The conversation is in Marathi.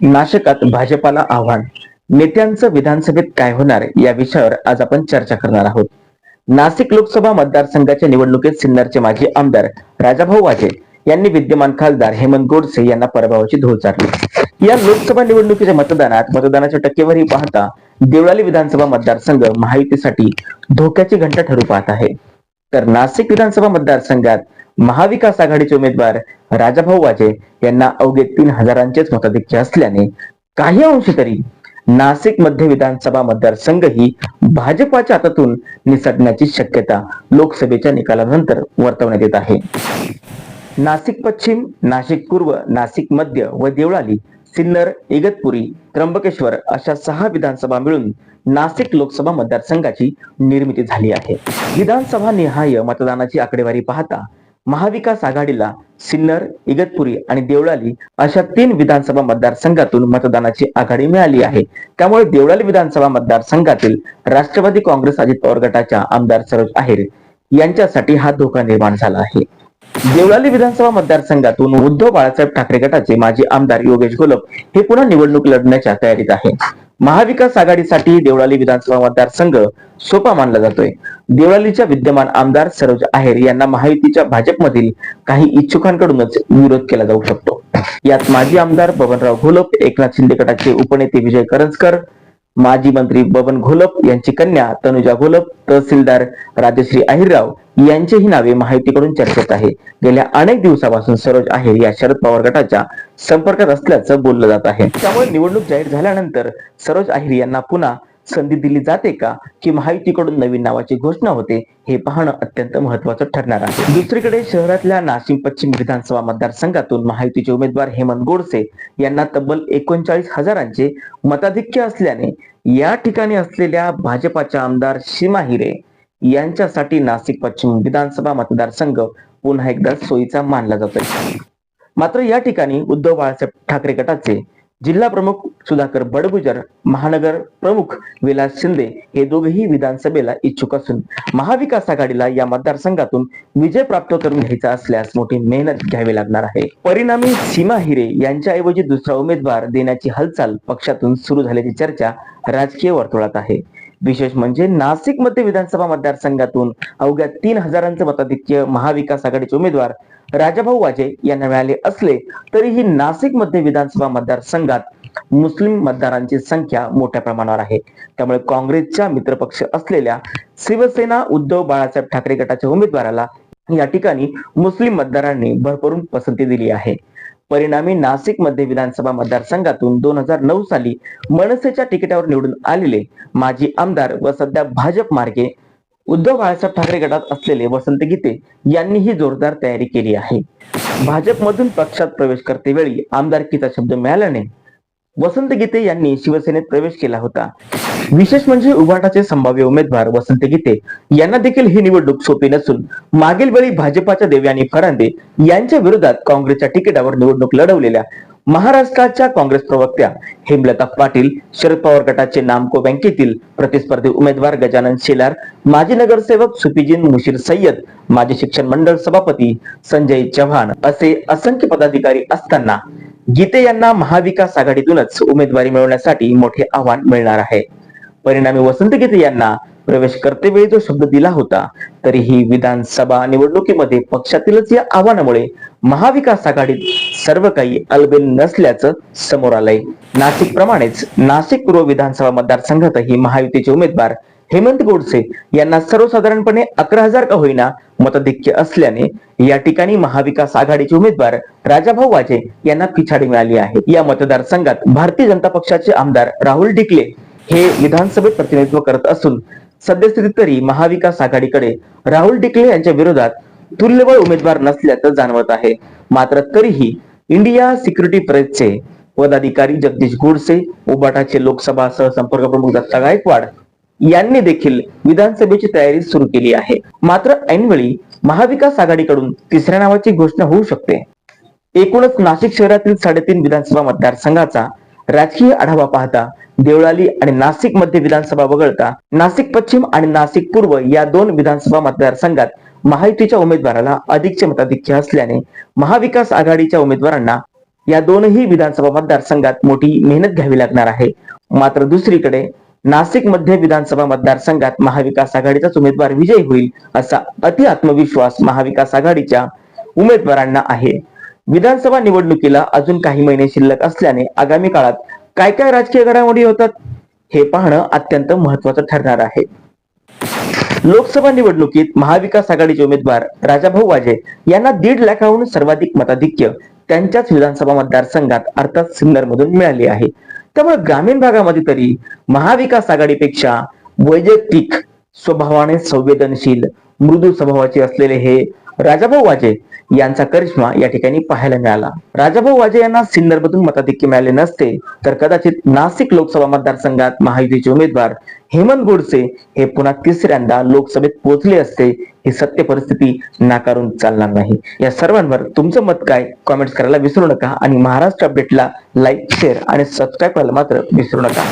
नाशकात भाजपाला आव्हान. नेत्यांचं विधानसभेत काय होणार या विषयावर आज आपण चर्चा करणार आहोत. नाशिक लोकसभा मतदारसंघाच्या निवडणुकीत सिन्नरचे माजी आमदार राजाभाऊ वाजे यांनी विद्यमान खासदार हेमंत गोडसे यांना पराभवाची धूळ चारली. या लोकसभा निवडणुकीच्या मतदानात मतदानाच्या टक्केवारी पाहता देवळाली विधानसभा मतदारसंघ महायुतीसाठी धोक्याची घंटा ठरू पाहत आहे. तर नाशिक विधानसभा मतदारसंघात महाविकास आघाडीचे उमेदवार राजाभाऊ वाजे यांना अवघे तीन हजारांचेच मताधिक्य असल्याने काही अंशी तरी नाशिक मध्य विधानसभा मतदारसंघ ही भाजपाच्या हातातून निसटण्याची शक्यता लोकसभेच्या निकालानंतर वर्तवण्यात येत आहे. नाशिक पश्चिम नाशिक पूर्व नाशिक मध्य व देवळाली सिन्नर इगतपुरी त्र्यंबकेश्वर अशा सहा विधानसभा मिळून नाशिक लोकसभा मतदारसंघाची निर्मिती झाली आहे. विधानसभा निहाय मतदानाची आकडेवारी पाहता महाविकास आघाडीला सिन्नर इगतपुरी आणि देवळाली अशा तीन विधानसभा मतदारसंघातून मतदानाची आघाडी मिळाली आहे. त्यामुळे देवळाली विधानसभा मतदारसंघातील राष्ट्रवादी काँग्रेस अजित पवार गटाच्या आमदार सरोज आहेर यांच्यासाठी हा धोका निर्माण झाला आहे. देवळाली विधानसभा मतदारसंघातून उद्धव बाळासाहेब ठाकरे गटाचे माजी आमदार योगेश घोलप हे पुन्हा निवडणूक लढण्याच्या तयारीत आहे महाविकास आघाडीसाठी देवळाली विधानसभा मतदारसंघ सोपा मानला जातोय. देवळालीच्या विद्यमान आमदार सरोज आहेर यांना महायुतीच्या भाजपमधील काही इच्छुकांकडूनच विरोध केला जाऊ शकतो. यात माजी आमदार बबनराव घोलप एकनाथ शिंदे गटाचे उपनेते विजय करंजकर माजी मंत्री बबन घोलप यांची कन्या तनुजा घोलप तहसीलदार राजश्री अहिरराव यांचीही नावे माहितीकडून चर्चेत आहे. गेल्या अनेक दिवसापासून सरोज आहेर या शरद पवार गटाच्या संपर्कात असल्याचं बोललं जात आहे. त्यामुळे निवडणूक जाहीर झाल्यानंतर सरोज आहेर यांना पुन्हा संधी दिली जाते का? की महायुतीकडून नवीन नावाची घोषणा होते हे पाहणं अत्यंत महत्वाचं ठरणार आहे. दुसरीकडे शहरातल्या नाशिक पश्चिम विधानसभा मतदारसंघातून महायुतीचे उमेदवार हेमंत गोडसे यांना तब्बल एकोणचाळीस हजारांचे मताधिक्य असल्याने या ठिकाणी असलेल्या भाजपाच्या आमदार सीमा हिरे यांच्यासाठी नाशिक पश्चिम विधानसभा मतदारसंघ पुन्हा एकदा सोयीचा मानला जातोय. मात्र या ठिकाणी उद्धव बाळासाहेब ठाकरे गटाचे जिल्हा प्रमुख सुधाकर बडगुजर महानगर प्रमुख विलास शिंदे हे दोघेही विधानसभेला इच्छुक असून महाविकास आघाडीला या मतदारसंघातून विजय प्राप्त करून घ्यायचा असल्यास मोठी मेहनत घ्यावी लागणार आहे. परिणामी सीमा हिरे यांच्याऐवजी दुसरा उमेदवार देण्याची हालचाल पक्षातून सुरू झाल्याची चर्चा राजकीय वर्तुळात आहे. विशेष म्हणजे नाशिकमध्ये विधानसभा मतदारसंघातून अवघ्या तीन हजारांचं मताधिक्य महाविकास आघाडीचे उमेदवार राजाभाऊ वाजे यांना मिळाले असले तरीही नाशिकमध्ये विधानसभा मतदारसंघात मुस्लिम मतदारांची संख्या मोठ्या प्रमाणावर आहे. त्यामुळे काँग्रेसच्या मित्रपक्ष असलेल्या शिवसेना उद्धव बाळासाहेब ठाकरे गटाच्या उमेदवाराला या ठिकाणी मुस्लिम मतदारांनी भरभरून पसंती दिली आहे. परिणामी नाशिकमध्ये विधानसभा मतदारसंघातून दोन हजार नऊ साली मनसेच्या तिकिटावर निवडून आलेले माजी आमदार व सध्या भाजप मार्गे उद्धव बाळासाहेब ठाकरे गटात असलेले वसंत गीते यांनी ही जोरदार तयारी केली आहे. भाजपमधून पक्षात प्रवेश करतेवेळी आमदारकीचा शब्द मिळाल्याने वसंत गीते यांनी शिवसेनेत प्रवेश केला होता. विशेष म्हणजे उभाटाचे संभाव्य उमेदवार वसंत गीते यांना देखील ही निवडणूक सोपी नसून मागील वेळी भाजपाच्या देवयानी फरांदे यांच्या विरोधात काँग्रेसच्या तिकिटावर निवडणूक लढवलेल्या महाराष्ट्राच्या काँग्रेस प्रवक्त्या हेमलता पाटील शरद पवार गटाचे नामको बँकेतील प्रतिस्पर्धी उमेदवार गजानन शेलार माजी नगरसेवक सुफिजीन मुशीर सय्यद माजी शिक्षण मंडळ सभापती संजय चव्हाण असे असंख्य पदाधिकारी असताना गीते यांना महाविकास आघाडीतूनच उमेदवारी मिळवण्यासाठी मोठे आव्हान मिळणार आहे. परिणामी वसंत गीते यांना प्रवेश करतेवेळी जो शब्द दिला होता तरीही विधानसभा निवडणुकीमध्ये पक्षातीलच या आव्हानामुळे महाविकास आघाडीत सर्व काही अलबेल नसल्याचं समोर आलंय. नाशिक प्रमाणेच नाशिक पूर्व विधानसभा मतदारसंघातही महायुतीचे उमेदवार हेमंत गोडसे यांना सर्वसाधारणपणे अकरा हजार का होईना मताधिक्य असल्याने या ठिकाणी महाविकास आघाडीचे उमेदवार राजाभाऊ वाजे यांना पिछाडी मिळाली आहे. या मतदारसंघात भारतीय जनता पक्षाचे आमदार राहुल डिकले हे विधानसभेत प्रतिनिधित्व करत असून सद्यस्थितीत तरी महाविकास आघाडीकडे राहुल टिकले यांच्या विरोधात तुल्यबळ उमेदवार नसल्याचं जाणवत आहे. मात्र तरीही इंडिया सिक्युरिटी प्रेसचे पदाधिकारी जगदीश गोडसे उबाटाचे लोकसभा सहसंपर्क प्रमुख दत्ता गायकवाड यांनी देखील विधानसभेची तयारी सुरू केली आहे. मात्र ऐनवेळी महाविकास आघाडीकडून तिसऱ्या नावाची घोषणा होऊ शकते. एकूणच नाशिक शहरातील साडेतीन विधानसभा मतदारसंघाचा राजकीय आढावा पाहता देवळाली आणि नाशिक मध्य विधानसभा वगळता नाशिक पश्चिम आणि नाशिक पूर्व या दोन विधानसभा मतदारसंघात महायुतीच्या उमेदवाराला अधिकचे मताधिक्य असल्याने महाविकास आघाडीच्या उमेदवारांना या दोनही विधानसभा मतदारसंघात मोठी मेहनत घ्यावी लागणार आहे. मात्र दुसरीकडे नाशिक मध्य विधानसभा मतदारसंघात महाविकास आघाडीचाच उमेदवार विजयी होईल असा अति आत्मविश्वास महाविकास आघाडीच्या उमेदवारांना आहे. विधानसभा निवडणुकीला अजून काही महिने शिल्लक असल्याने आगामी काळात काय काय राजकीय घडामोडी होतात हे पाहणं अत्यंत महत्वाचं ठरणार आहे. लोकसभा निवडणुकीत महाविकास आघाडीचे उमेदवार राजाभाऊ वाजे यांना दीड लाखाहून सर्वाधिक मताधिक्य त्यांच्याच विधानसभा मतदारसंघात अर्थात सिन्नर मधून मिळाले आहे. त्यामुळे ग्रामीण भागामध्ये तरी महाविकास आघाडीपेक्षा वैयक्तिक स्वभावाने संवेदनशील मृदू स्वभावाचे असलेले हे राजाभाऊ वाजे यांचा करिश्मा या ठिकाणी पाहायला मिळाला. राजाभाऊ वाजे यांना सिन्नर मताधिक्य मिळाले नसते तर कदाचित नाशिक लोकसभा मतदारसंघात महायुतीचे उमेदवार हेमंत गोडसे हे पुन्हा तिसऱ्यांदा लोकसभेत पोहोचले असते ही सत्य परिस्थिती नाकारून चालणार नाही. या सर्वांवर तुमचं मत काय? कॉमेंट्स करायला विसरू नका आणि महाराष्ट्र अपडेटला लाईक शेअर आणि सबस्क्राईब करायला मात्र विसरू नका.